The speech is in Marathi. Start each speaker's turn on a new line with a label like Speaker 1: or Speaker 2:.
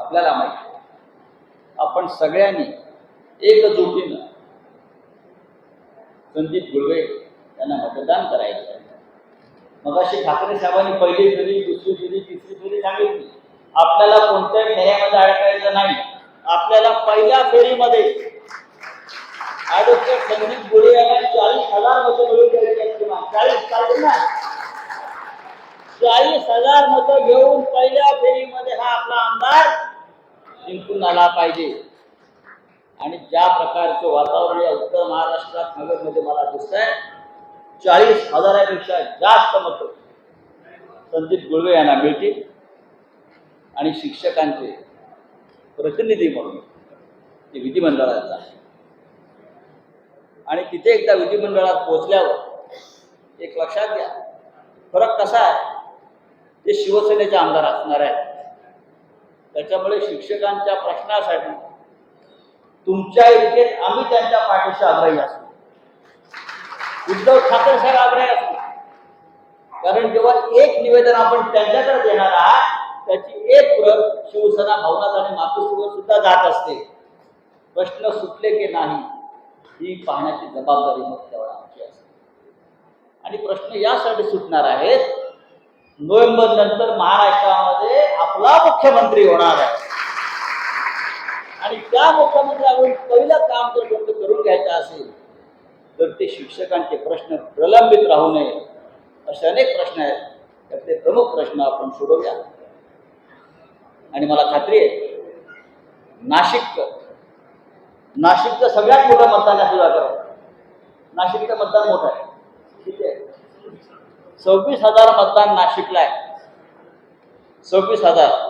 Speaker 1: आपल्याला माहिती आपण सगळ्यांनी एकजुटीनं संदीप गुळवे यांना मतदान करायचं मग अशी ठाकरे साहेबांनी पहिली फेरी दुसरी फेरी तिसरी फेरी सांगितली. आपल्याला कोणत्याही फेऱ्यामध्ये अडकायचं नाही. आपल्याला पहिल्या फेरीमध्ये ऍडव्होकेट संदीप गुळे यांना चाळीस हजार मतं मिळून द्यायची चाळीस चालतील ना चाळीस हजार मतं घेऊन पहिल्या फेरीमध्ये हा आपला आमदार जिंकून आला पाहिजे. आणि ज्या प्रकारचं वातावरण या उत्तर महाराष्ट्रात नगरमध्ये मला दिसत आहे चाळीस हजारापेक्षा जास्त मतं संदीप गुळवे यांना मिळतील. आणि शिक्षकांचे प्रतिनिधी म्हणून ते विधिमंडळात आहे आणि तिथे एकदा विधिमंडळात पोहोचल्यावर एक लक्षात घ्या फरक कसा आहे? ते शिवसेनेचे आमदार असणार आहेत. त्याच्यामुळे शिक्षकांच्या प्रश्नासाठी तुमच्या इथे आम्ही त्यांच्या पाठीशी आग्रही असू उद्धव ठाकरे साहेब आग्रही असू कारण जेव्हा एक निवेदन आपण त्यांच्याकडे देणार आहात त्याची एक प्रत शिवसेना भवनात आणि मातोश्रीवर सुद्धा जात असते. प्रश्न सुटले की नाही ही पाहण्याची जबाबदारी मग तेवढा आमची असते. आणि प्रश्न यासाठी सुटणार आहेत नोव्हेंबर नंतर महाराष्ट्रामध्ये आपला मुख्यमंत्री होणार आहे. आणि त्या मुख्यमंत्र्यावरून पहिलं काम जर कोणतं करून घ्यायचं असेल तर ते शिक्षकांचे प्रश्न प्रलंबित राहू नये असे अनेक प्रश्न आहेत. त्यातले प्रमुख प्रश्न आपण सोडवूया. आणि मला खात्री आहे नाशिक नाशिकचं सगळ्यात मोठं मतदान आहे तुझ्याकडे. नाशिकचं मतदान मोठं आहे. ठीक आहे. सव्वीस हजार मतदान नाशिकला आहे. सव्वीस हजार